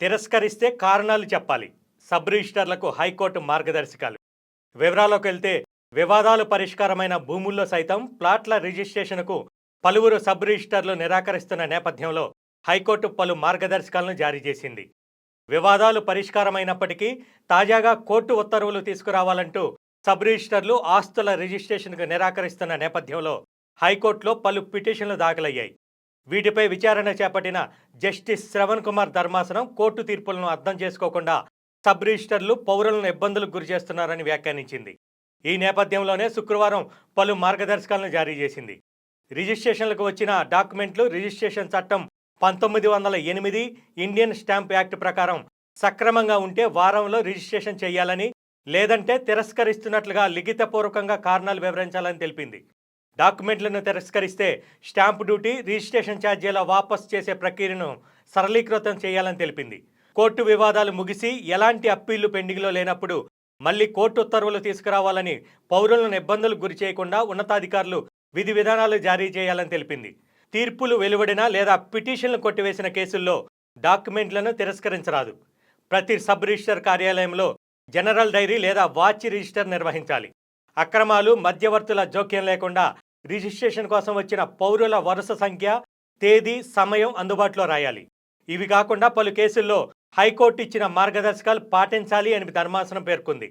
తిరస్కరిస్తే కారణాలు చెప్పాలి. Sub రిజిస్టర్లకు high court మార్గదర్శకాలు. వివరాల్లోకి వెళ్తే వివాదాలు పరిష్కారమైన భూముల్లో సైతం ప్లాట్ల రిజిస్ట్రేషన్కు పలువురు సబ్ రిజిస్టర్లు నిరాకరిస్తున్న నేపథ్యంలో హైకోర్టు పలు మార్గదర్శకాలను జారీ చేసింది. వివాదాలు పరిష్కారమైనప్పటికీ తాజాగా కోర్టు ఉత్తర్వులు తీసుకురావాలంటూ సబ్ రిజిస్టర్లు ఆస్తుల రిజిస్ట్రేషన్కు నిరాకరిస్తున్న నేపథ్యంలో హైకోర్టులో పలు పిటిషన్లు దాఖలయ్యాయి. వీటిపై విచారణ చేపట్టిన జస్టిస్ శ్రవణ్ కుమార్ ధర్మాసనం కోర్టు తీర్పులను అర్థం చేసుకోకుండా సబ్ రిజిస్టర్లు పౌరులను ఇబ్బందులకు గురి చేస్తున్నారని వ్యాఖ్యానించింది. ఈ నేపథ్యంలోనే శుక్రవారం పలు మార్గదర్శకాలను జారీ చేసింది. రిజిస్ట్రేషన్లకు వచ్చిన డాక్యుమెంట్లు రిజిస్ట్రేషన్ చట్టం పంతొమ్మిది వందల ఎనిమిది ఇండియన్ స్టాంప్ యాక్ట్ ప్రకారం సక్రమంగా ఉంటే వారంలో రిజిస్ట్రేషన్ చేయాలని లేదంటే తిరస్కరిస్తున్నట్లుగా లిఖితపూర్వకంగా కారణాలు వివరించాలని తెలిపింది. డాక్యుమెంట్లను తిరస్కరిస్తే స్టాంప్ డ్యూటీ రిజిస్ట్రేషన్ ఛార్జీల వాపస్ చేసే ప్రక్రియను సరళీకృతం చేయాలని తెలిపింది. కోర్టు వివాదాలు ముగిసి ఎలాంటి అప్పీళ్ళు పెండింగ్లో లేనప్పుడు మళ్ళీ కోర్టు ఉత్తర్వులు తీసుకురావాలని పౌరులను ఇబ్బందులకు గురి చేయకుండా ఉన్నతాధికారులు విధి విధానాలు జారీ చేయాలని తెలిపింది. తీర్పులు వెలువడిన లేదా పిటిషన్లు కొట్టివేసిన కేసుల్లో డాక్యుమెంట్లను తిరస్కరించరాదు. ప్రతి సబ్ రిజిస్టర్ కార్యాలయంలో జనరల్ డైరీ లేదా వాచ్ రిజిస్టర్ నిర్వహించాలి. అక్రమాలు మధ్యవర్తుల జోక్యం లేకుండా రిజిస్ట్రేషన్ కోసం వచ్చిన పౌరుల వరుస సంఖ్య తేదీ సమయం అందుబాటులో రాయాలి. ఇవి కాకుండా పలు కేసుల్లో హైకోర్టు ఇచ్చిన మార్గదర్శకాలు పాటించాలి అని ధర్మాసనం పేర్కొంది.